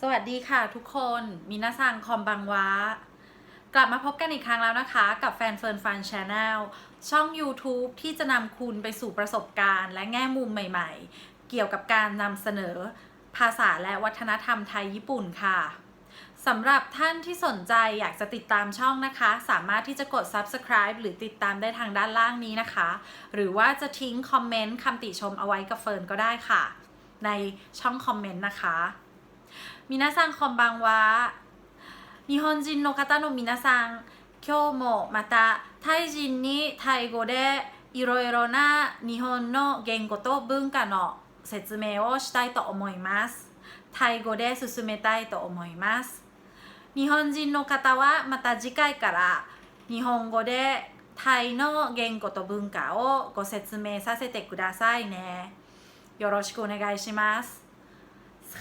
สวัสดีค่ะทุกคนมินาซังคอมบังวะกลับมาพบกันอีกครั้งแล้วนะคะ กับแฟนเฟิร์นฟันชาแนลช่อง YouTube ที่จะนำคุณไปสู่ประสบการณ์ และแง่มุมใหม่ๆ เกี่ยวกับการนำเสนอภาษาและวัฒนธรรมไทยญี่ปุ่นค่ะสำหรับท่านที่สนใจอยากจะติดตามช่องนะคะ สามารถที่จะกด subscribe หรือติดตามได้ทางด้านล่างนี้นะคะ หรือว่าจะทิ้งคอมเมนต์คำติชมเอาไว้กับเฟิร์นก็ได้ค่ะ ในช่องคอมเมนต์นะคะ 皆さんこんばんは。日本人の方の皆さん今日もまたタイ人にタイ語でいろいろな日本の言語と文化の説明をしたいと思います。タイ語で進めたいと思います。日本人の方はまた次回から日本語でタイの言語と文化をご説明させてくださいね。よろしくお願いします。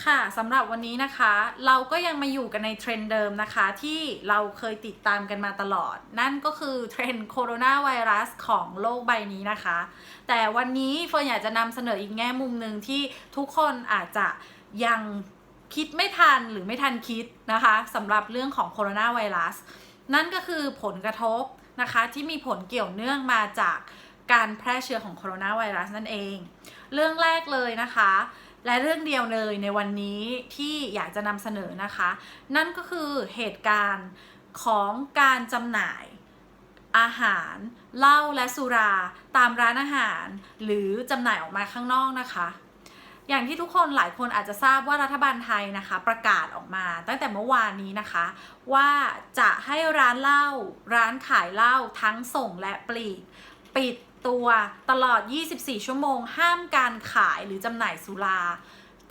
ค่ะสำหรับวันนี้นะคะ เราก็ยังมาอยู่กันในเทรนด์เดิมนะคะ ที่เราเคยติดตามกันมาตลอด นั่นก็คือเทรนด์โคโรนาไวรัสของโลกใบนี้นะคะ แต่วันนี้เฟิร์นอยากจะนำเสนออีกแง่มุมหนึ่งที่ทุกคนอาจจะยังคิดไม่ทันหรือไม่ทันคิดนะคะสำหรับเรื่องของโคโรนาไวรัส นั่นก็คือผลกระทบนะคะที่มีผลเกี่ยวเนื่องมาจากการแพร่เชื้อของโคโรนาไวรัสนั่นเอง เรื่องแรกเลยนะคะ และเรื่องเดียวเลยในวันนี้ที่อยากจะนำเสนอนะคะ นั่นก็คือเหตุการณ์ของการจำหน่ายอาหารเหล้าและสุราตามร้านอาหาร หรือจำหน่ายออกมาข้างนอกนะคะ อย่างที่ทุกคนหลายคนอาจจะทราบว่ารัฐบาลไทยนะคะ ประกาศออกมาตั้งแต่เมื่อวานนี้นะคะ ว่าจะให้ร้านเหล้าร้านขายเหล้าทั้งส่งและปลีก ปิด ตัวตลอด 24 ชั่วโมง ห้ามการขายหรือจำหน่ายสุรา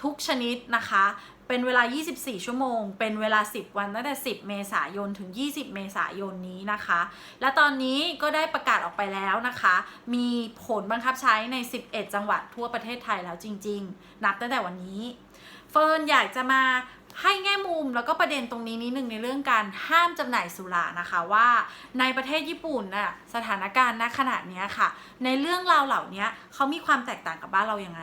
ทุกชนิดนะคะ เป็นเวลา 24 ชั่วโมง เป็นเวลา 10 วันตั้งแต่ 10 เมษายน ถึง 20 เมษายนนี้นะคะ และตอนนี้ก็ได้ประกาศออกไปแล้วนะคะ มีผลบังคับใช้ใน 11 จังหวัดทั่วประเทศไทยแล้วจริง ๆ นับตั้งแต่วันนี้ เฟิร์นอยากจะมา ให้แง่มุมแล้วก็ประเด็นตรงนี้นิดนึงในเรื่องการห้ามจำหน่ายสุรานะคะว่าในประเทศญี่ปุ่นน่ะสถานการณ์ณขณะนี้ค่ะ ในเรื่องราวเหล่านี้เขามีความแตกต่างกับบ้านเรายังไง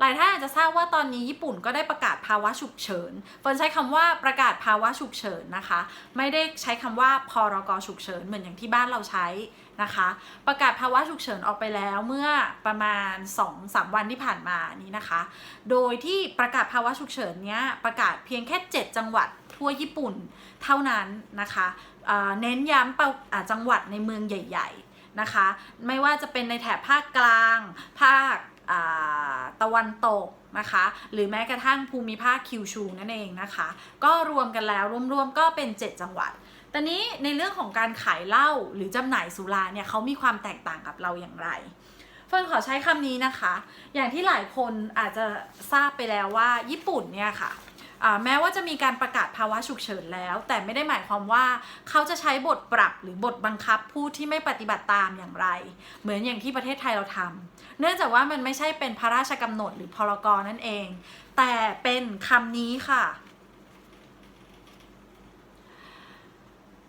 หลายท่านอาจจะทราบว่าตอนนี้ญี่ปุ่นก็ได้ประกาศภาวะฉุกเฉินเฟิร์นใช้คำว่าประกาศภาวะฉุกเฉินนะคะ ไม่ได้ใช้คำว่าพรกฉุกเฉินเหมือนอย่างที่บ้านเราใช้นะคะ ประกาศภาวะฉุกเฉินออกไปแล้วเมื่อประมาณ 2-3 วันที่ผ่านมานี้นะคะ โดยที่ประกาศภาวะฉุกเฉินเนี้ยประกาศเพียงแค่ 7 จังหวัดทั่วญี่ปุ่นเท่านั้นนะคะเน้นย้ำเป้าจังหวัดในเมืองใหญ่ ๆนะคะ ไม่ว่าจะเป็นในแถบภาคกลาง ภาค ตะวันตกนะคะ หรือแม้กระทั่งภูมิภาคคิวชูนั่นเองนะคะ ก็รวมกันแล้วรวมๆก็เป็น 7 จังหวัดตอนนี้ในเรื่องของการขายเหล้าหรือจำหน่ายสุราเนี่ยเขามีความแตกต่างกับเราอย่างไรเฟิร์นขอใช้คำนี้นะคะ อย่างที่หลายคนอาจจะทราบไปแล้วว่าญี่ปุ่นเนี่ยค่ะอ่า แม้ว่าจะมีการประกาศภาวะฉุกเฉินแล้ว แต่ไม่ได้หมายความว่าเขาจะใช้บทปรับหรือบทบังคับผู้ที่ไม่ปฏิบัติตามอย่างไร เหมือนอย่างที่ประเทศไทยเราทำเนื่องจากว่ามันไม่ใช่เป็นพระราชกำหนดหรือพรกนั่นเอง แต่เป็นคำนี้ค่ะ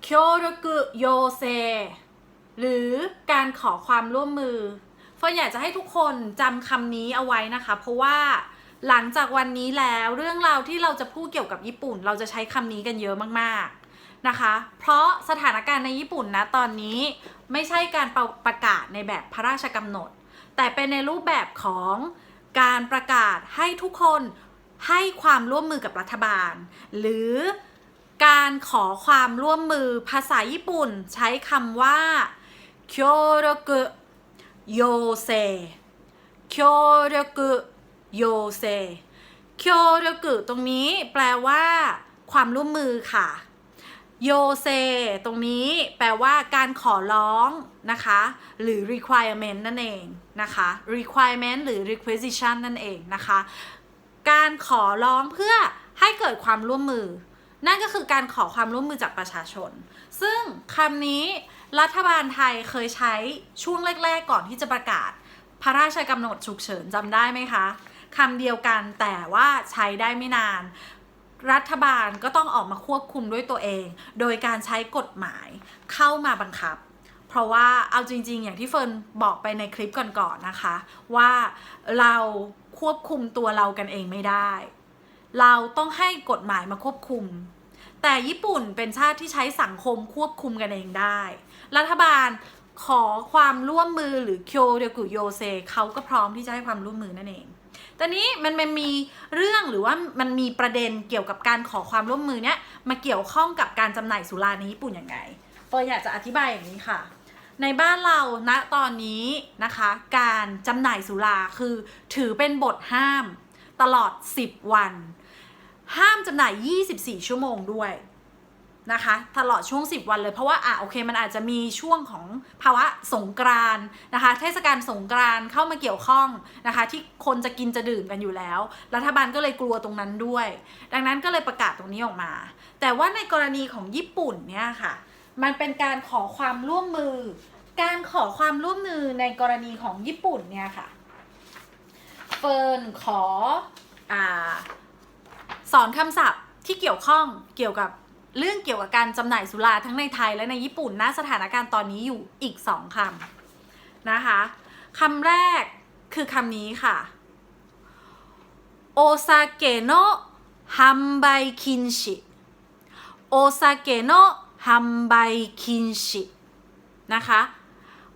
โคโรกุโยเซหรือการขอความร่วมมือเฟิร์นอยากจะให้ทุกคนจำคำนี้เอาไว้นะคะ เพราะว่า หลังจากวันนี้แล้วเรื่องราวที่เราจะพูดเกี่ยวกับญี่ปุ่น เราจะใช้คำนี้กันเยอะมากๆนะคะ เพราะสถานการณ์ในญี่ปุ่นนะตอนนี้ไม่ใช่การประประกาศในแบบพระราชกำหนด แต่เป็นในรูปแบบของการประกาศให้ทุกคนให้ความร่วมมือกับรัฐบาล หรือการขอความร่วมมือภาษาญี่ปุ่นใช้คำว่าโคโรกุ โยเซโคโยเรกุตรงนี้แปลว่า ความร่วมมือค่ะโยเซตรงนี้แปลว่าการขอร้องนะคะ หรือ requirement นั่นเองนะคะ requirement หรือ requisition นั่นเองนะคะ การขอร้องเพื่อให้เกิดความร่วมมือ นั่นก็คือการขอความร่วมมือจากประชาชน ซึ่งคำนี้รัฐบาลไทยเคยใช้ช่วงแรก ๆ ก่อนที่จะประกาศ พระราชกำหนดฉุกเฉินจำได้ไหมคะ คำเดียวกันแต่ว่าใช้ได้ไม่นาน รัฐบาลก็ต้องออกมาควบคุมด้วยตัวเอง โดยการใช้กฎหมายเข้ามาบังคับ เพราะว่าเอาจริง ๆ อย่างที่เฟิร์นบอกไปในคลิปก่อนๆนะคะ ว่าเราควบคุมตัวเรากันเองไม่ได้ เราต้องให้กฎหมายมาควบคุม แต่ญี่ปุ่นเป็นชาติที่ใช้สังคมควบคุมกันเองได้ รัฐบาลขอความร่วมมือหรือเคียวเดกุโยเซเขาก็พร้อมที่จะให้ความร่วมมือนั่นเอง ตอนนี้มันมันมีเรื่องหรือว่ามันมีประเด็นเกี่ยวกับการขอความร่วมมือเนี้ยมาเกี่ยวข้องกับการจำหน่ายสุราในญี่ปุ่นยังไงเฟิร์อยากจะอธิบายอย่างนี้ค่ะ ในบ้านเราณตอนนี้นะคะ การจำหน่ายสุราคือถือเป็นบทห้ามตลอด 10 วัน ห้ามจำหน่าย 24 ชั่วโมงด้วย นะคะตลอดช่วง 10 วันเลยเพราะว่าอะโอเคมันอาจจะมีช่วงของภาวะสงกรานนะคะ เทศกาลสงกรานเข้ามาเกี่ยวข้องนะคะ ที่คนจะกินจะดื่มกันอยู่แล้ว รัฐบาลก็เลยกลัวตรงนั้นด้วย ดังนั้นก็เลยประกาศตรงนี้ออกมา แต่ว่าในกรณีของญี่ปุ่นเนี่ยค่ะ มันเป็นการขอความร่วมมือ การขอความร่วมมือในกรณีของญี่ปุ่นเนี่ยค่ะเฟิร์นขออ่าสอนคำศัพท์ที่เกี่ยวข้องเกี่ยวกับ เรื่องเกี่ยวกับการจำหน่ายสุราทั้งในไทยและในญี่ปุ่นณสถานการณ์ตอนนี้อยู่อีกสองคำนะคะคำแรกคือคำนี้ค่ะโอซาเกโนะฮัมไบคินชิโอซาเกโนะฮัมไบคินชินะคะ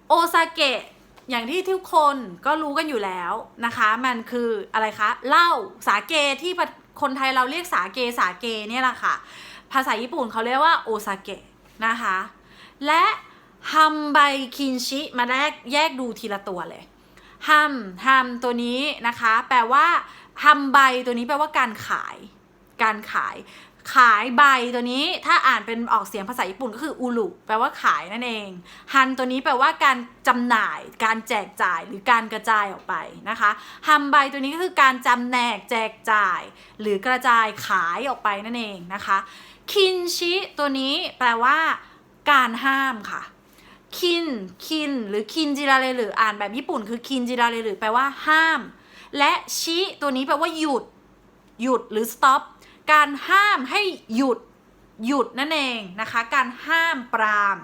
โอซาเกะอย่างที่ทุกคนก็รู้กันอยู่แล้วนะคะ มันคืออะไรคะเหล้าสาเกที่คนไทยเราเรียกสาเกสาเกเนี่ยแหละค่ะ ภาษาญี่ปุ่นเขาเรียกว่าโอซาเกะนะคะ และฮัมไบคินชิมาแรกแยกดูทีละตัวเลยฮัมฮัมตัวนี้นะคะ แปลว่าฮัมไบตัวนี้แปลว่าการขาย การขาย ขายใบตัวนี้ถ้าอ่านเป็นออกเสียงภาษาญี่ปุ่นก็คืออูรุแปลว่าขายนั่นเอง ฮันตัวนี้แปลว่าการจำหน่าย การแจกจ่ายหรือการกระจายออกไปนะคะฮัมไบตัวนี้ก็คือการจำแนกแจกจ่าย หรือกระจายขายออกไปนั่นเองนะคะคินชิตัวนี้แปลว่า การห้ามค่ะคินคินหรือคินจิราเรหรืออ่านแบบญี่ปุ่น คือคินจิราเรหรือแปลว่าห้าม และชิตัวนี้แปลว่าหยุด หยุดหรือ stop การห้ามให้หยุดหยุดนั่นเองนะคะ การห้ามปราม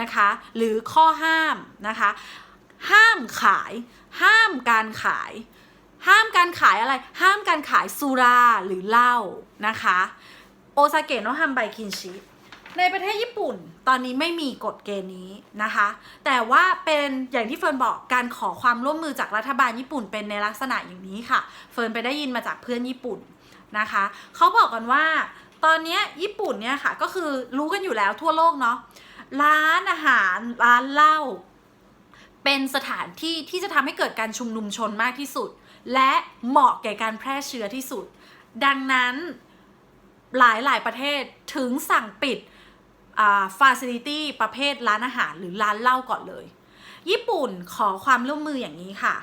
นะคะ หรือข้อห้ามนะคะ ห้ามขาย ห้ามการขาย ห้ามการขายอะไร ห้ามการขายสุราหรือเหล้านะคะ โอซาเกะโนฮัมไบคินชิในประเทศญี่ปุ่นตอนนี้ไม่มีกฎเกณฑ์นี้นะคะ แต่ว่าเป็นอย่างที่เฟิร์นบอกการขอความร่วมมือจากรัฐบาลญี่ปุ่นเป็นในลักษณะอย่างนี้ค่ะ เฟิร์นไปได้ยินมาจากเพื่อนญี่ปุ่น นะคะเขาบอกกันว่า ตอนนี้ญี่ปุ่นเนี่ยค่ะก็คือรู้กันอยู่แล้วทั่วโลกเนาะร้านอาหารร้านเหล้าเป็นสถานที่ที่จะทำให้เกิดการชุมนุมชนมากที่สุด และเหมาะแก่การแพร่เชื้อที่สุด ดังนั้นหลายหลายประเทศถึงสั่งปิดฟาซิลิตี้ประเภทร้านอาหารหรือร้านเหล้าก่อนเลย ญี่ปุ่นขอความร่วมมืออย่างนี้ค่ะ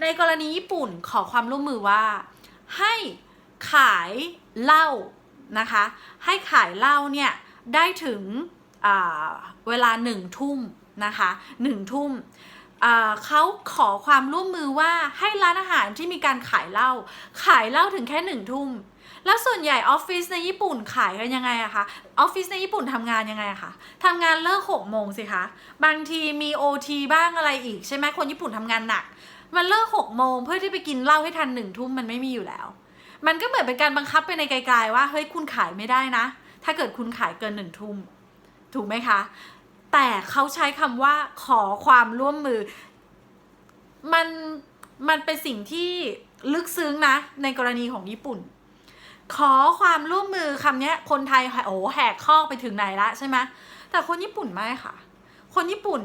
ในกรณีญี่ปุ่นขอความร่วมมือว่า ให้ ขายเหล้านะคะ ให้ขายเหล้าเนี่ยได้ถึงเวลาหนึ่งทุ่มนะคะหนึ่งทุ่มเขาขอความร่วมมือว่าให้ร้านอาหารที่มีการขายเหล้าขายเหล้าถึงแค่หนึ่งทุ่มแล้วส่วนใหญ่ออฟฟิศในญี่ปุ่นขายกันยังไงอะคะออฟฟิศในญี่ปุ่นทำงานยังไงอะคะทำงานเลิกหกโมงสิคะบางทีมีโอทีบ้างอะไรอีกใช่ไหมคนญี่ปุ่นทำงานหนัก มันเลิกหกโมงเพื่อที่ไปกินเหล้าให้ทันหนึ่งทุ่มมันไม่มีอยู่แล้ว มันก็เหมือนเป็นการบังคับไปในไกลๆว่าเฮ้ยคุณขายไม่ได้นะ ถ้าเกิดคุณขายเกินหนึ่งทุ่มถูกไหมคะ แต่เขาใช้คำว่าขอความร่วมมือ มันมันเป็นสิ่งที่ลึกซึ้งนะ ในกรณีของญี่ปุ่น ขอความร่วมมือคำนี้คนไทยโอ้แหกข้อไปถึงไหนละใช่ไหมแต่คนญี่ปุ่นไม่ค่ะ คนญี่ปุ่น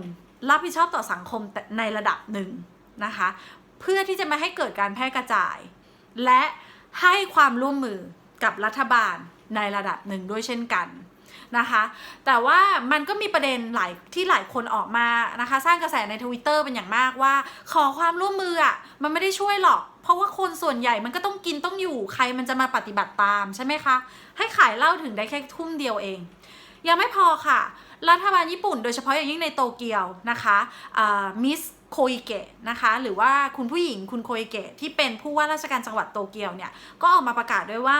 รับผิดชอบต่อสังคมในระดับหนึ่งนะคะ เพื่อที่จะไม่ให้เกิดการแพร่กระจาย และ ให้ความร่วมมือกับรัฐบาลในระดับหนึ่งด้วยเช่นกันนะคะ แต่ว่ามันก็มีประเด็นหลายที่หลายคนออกมานะคะ สร้างกระแสในทวิตเตอร์เป็นอย่างมากว่า ขอความร่วมมืออะมันไม่ได้ช่วยหรอก เพราะว่าคนส่วนใหญ่มันก็ต้องกินต้องอยู่ใครมันจะมาปฏิบัติตามใช่ไหมคะ ให้ขายเหล้าถึงได้แค่ทุ่มเดียวเอง ยังไม่พอค่ะ รัฐบาลญี่ปุ่นโดยเฉพาะอย่างยิ่งในโตเกียวนะคะมิส โคอิเกะนะคะหรือว่าคุณผู้หญิงคุณโคอิเกะที่เป็นผู้ว่าราชการจังหวัดโตเกียวเนี่ยก็ออกมาประกาศด้วยว่า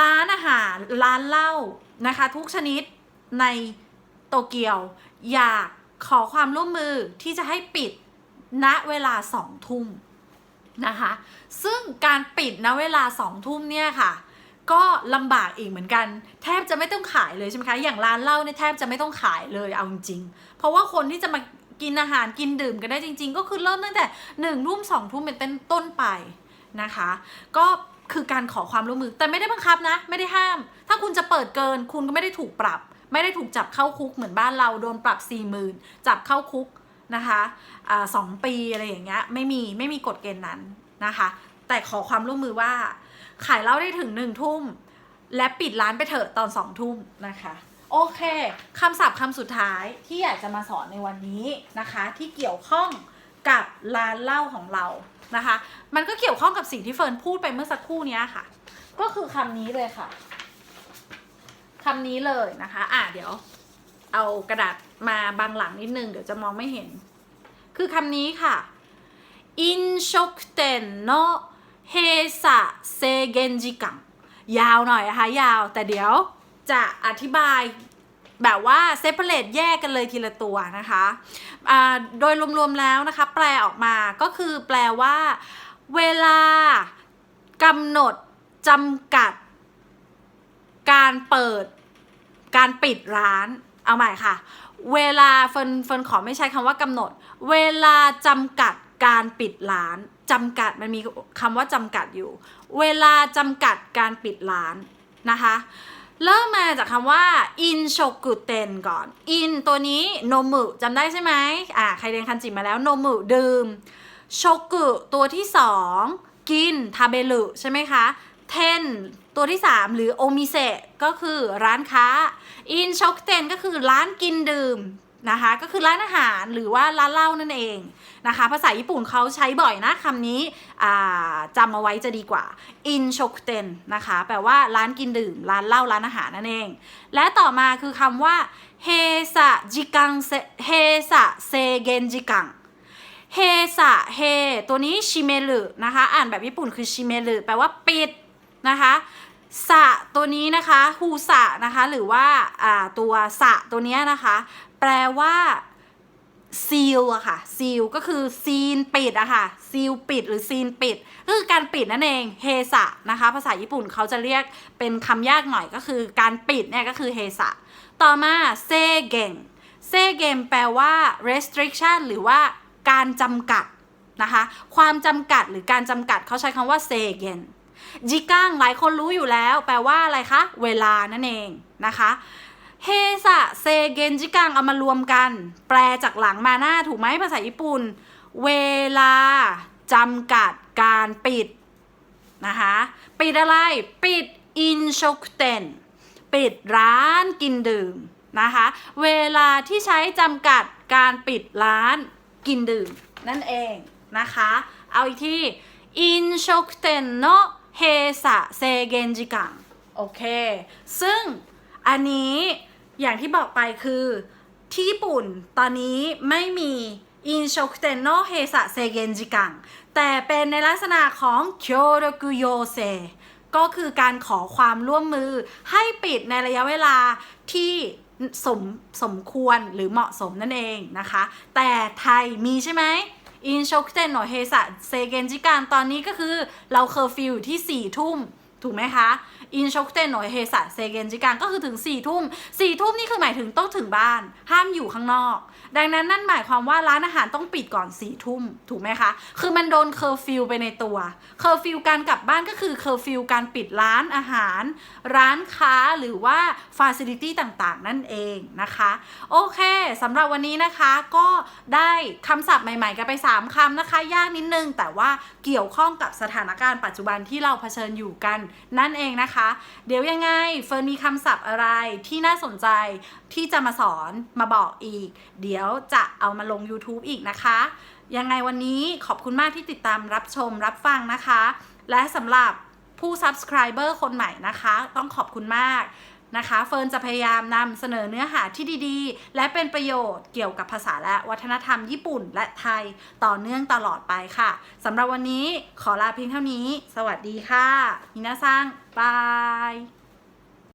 ร้านอาหารร้านเหล้านะคะ ทุกชนิดในโตเกียว อยากขอความร่วมมือที่จะให้ปิดณเวลาสองทุ่มนะคะ ซึ่งการปิดณเวลาสองทุ่มเนี่ยค่ะก็ลำบากอีกเหมือนกัน แทบจะไม่ต้องขายเลยใช่ไหมคะ อย่างร้านเหล้าเนี่ยแทบจะไม่ต้องขายเลยเอาจริง เพราะว่าคนที่จะมา กินอาหารกินดื่มกันได้จริง ๆ ก็คือเริ่มตั้งแต่หนึ่งทุ่มสองทุ่มเป็นต้นไปนะคะ ก็คือการขอความร่วมมือแต่ไม่ได้บังคับนะ ไม่ได้ห้าม ถ้าคุณจะเปิดเกิน คุณก็ไม่ได้ถูกปรับ ไม่ได้ถูกจับเข้าคุกเหมือนบ้านเราโดนปรับ4ี่หมื่นจับเข้าคุกนะคะสองปีอะไรอย่างเงี้ยไม่มีไม่มีกฎเกณฑ์นั้นนะคะ แต่ขอความร่วมมือว่า ขายเหล้าได้ถึงหนึ่งทุ่ม และปิดร้านไปเถอะตอนสองทุ่มนะคะ โอเคคำศัพท์คำสุดท้ายที่อยากจะมาสอนในวันนี้นะคะ ที่เกี่ยวข้องกับร้านเหล้าของเรานะคะ มันก็เกี่ยวข้องกับสิ่งที่เฟิร์นพูดไปเมื่อสักครู่นี้ค่ะ ก็คือคำนี้เลยค่ะคำนี้เลยนะคะ อะเดี๋ยว เอากระดาษมาบังหลังนิดนึง เดี๋ยวจะมองไม่เห็น คือคำนี้ค่ะอินชกเตนโนเฮสะเซเกนจิกังยาวหน่อยนะคะยาวแต่เดี๋ยว จะอธิบายแบบว่าเซปเปอร์เลตแยกกันเลยทีละตัวนะคะอ่าโดยรวมๆแล้วนะคะ แปลออกมาก็คือแปลว่า เวลากำหนดจำกัด การเปิด การปิดร้าน เอาใหม่ค่ะ เวลาเฟินเฟินขอไม่ใช้คำว่ากำหนด เวลาจำกัดการปิดร้านจำกัดมันมีคำว่าจำกัดอยู่ เวลาจำกัดการปิดร้านนะคะ เริ่มมาจากคำว่า in shokuten ก่อน in ตัวนี้โนมุจำได้ใช่ไหมอ่าใครเรียนคันจิมาแล้วโนมุดื่มโชกุตัวที่สองกินทาเบลุใช่ไหมคะเทนตัวที่ 3 หรือโอมิเซก็คือร้านค้าอินช็อกเตนก็คือร้านกินดื่ม นะคะ ก็คือร้านอาหารหรือว่าร้านเหล้านั่นเองนะคะ ภาษาญี่ปุ่นเขาใช้บ่อยนะคำนี้จำเอาไว้จะดีกว่าอินช็อกเทนนะคะ แปลว่าร้านกินดื่ม ร้านเหล้าร้านอาหารนั่นเอง และต่อมาคือคำว่าเฮซะจิกังเฮซะเซเกนจิกังเฮสะเฮตัวนี้ชิเมรุนะคะ อ่านแบบญี่ปุ่นคือชิเมรุแปลว่าปิดนะคะสะตัวนี้นะคะฮูสะนะคะ หรือว่าตัวสะตัวนี้นะคะ ปลว่าซีลอะค่ะซีลก็คือซีนปิดอะค่ะซีลปิดหรือซีนปิดก็คือการปิดนั่นเองเฮสะนะคะ ภาษาญี่ปุ่นเขาจะเรียกเป็นคำยากหน่อยก็คือการปิดเนี่ยก็คือเฮสะต่อมาเซเกงเซเกมแปลว่า restriction หรือว่าการจำกัดนะคะ ความจำกัดหรือการจำกัดเขาใช้คำว่าเซเกนจิกังหลายคนรู้อยู่แล้ว แปลว่าอะไรคะ เวลานั่นเองนะคะ เฮสะเซเกนจิกังเอามารวมกัน แปลจากหลังมาหน้าถูกไหมภาษาญี่ปุ่น เวลาจำกัดการปิด นะคะ ปิดอะไร ปิดอินชกเตนปิดร้านกินดื่ม นะคะ เวลาที่ใช้จำกัดการปิดร้านกินดื่ม นั่นเองนะคะ เอาอีกที่อินชกเตนโนเฮสะเซเกนจิกังโอเค ซึ่งอันนี้ อย่างที่บอกไปคือที่ญี่ปุ่นตอนนี้ไม่มีอินชกเตโนเฮสะเซเกนจิกังแต่เป็นในลักษณะของเคียวโรกุโยเซก็คือการขอความร่วมมือให้ปิดในระยะเวลาที่สมสมควรหรือเหมาะสมนั่นเองนะคะ แต่ไทยมีใช่ไหมอินชกเตโนเฮสะเซเกนจิกังตอนนี้ก็คือเราเคอร์ฟิวที่4ี่ทุ่มถูกไหมคะ อินชกเตนโนเฮสะเซเกนจิกังก็คือถึง4ี่ทุ่มสี่ทุ่มนี่คือหมายถึงต้องถึงบ้าน ห้ามอยู่ข้างนอก ดังนั้นนั่นหมายความว่าร้านอาหารต้องปิดก่อน4ี่ทุ่มถูกไหมคะ คือมันโดนเคอร์ฟิวไปในตัวเคอร์ฟิวการกลับบ้านก็คือเคอร์ฟิวการปิดร้านอาหาร ร้านค้าหรือว่าฟาซิลิตี้ต่างๆ นั่นเองนะคะ โอเคสำหรับวันนี้นะคะก็ได้คำศัพท์ใหม่ๆกันไป 3คำนะคะ ยากนิดนึง แต่ว่าเกี่ยวข้องกับสถานการณ์ปัจจุบันที่เราเผชิญอยู่กันนั่นเองนะคะเดี๋ยวยังไงเฟิร์นมีคำศัพท์อะไรที่น่าสนใจที่จะมาสอนมาบอกอีก เดี๋ยวจะเอามาลง YouTube อีกนะคะ ยังไงวันนี้ขอบคุณมากที่ติดตามรับชมรับฟังนะคะ และสำหรับผู้ subscriber คนใหม่นะคะ ต้องขอบคุณมาก นะคะเฟิร์นจะพยายามนำเสนอเนื้อหาที่ดีๆ และเป็นประโยชน์เกี่ยวกับภาษาและวัฒนธรรมญี่ปุ่นและไทยต่อเนื่องตลอดไปค่ะสำหรับวันนี้ขอลาเพียงเท่านี้ สวัสดีค่ะมินาซังบาย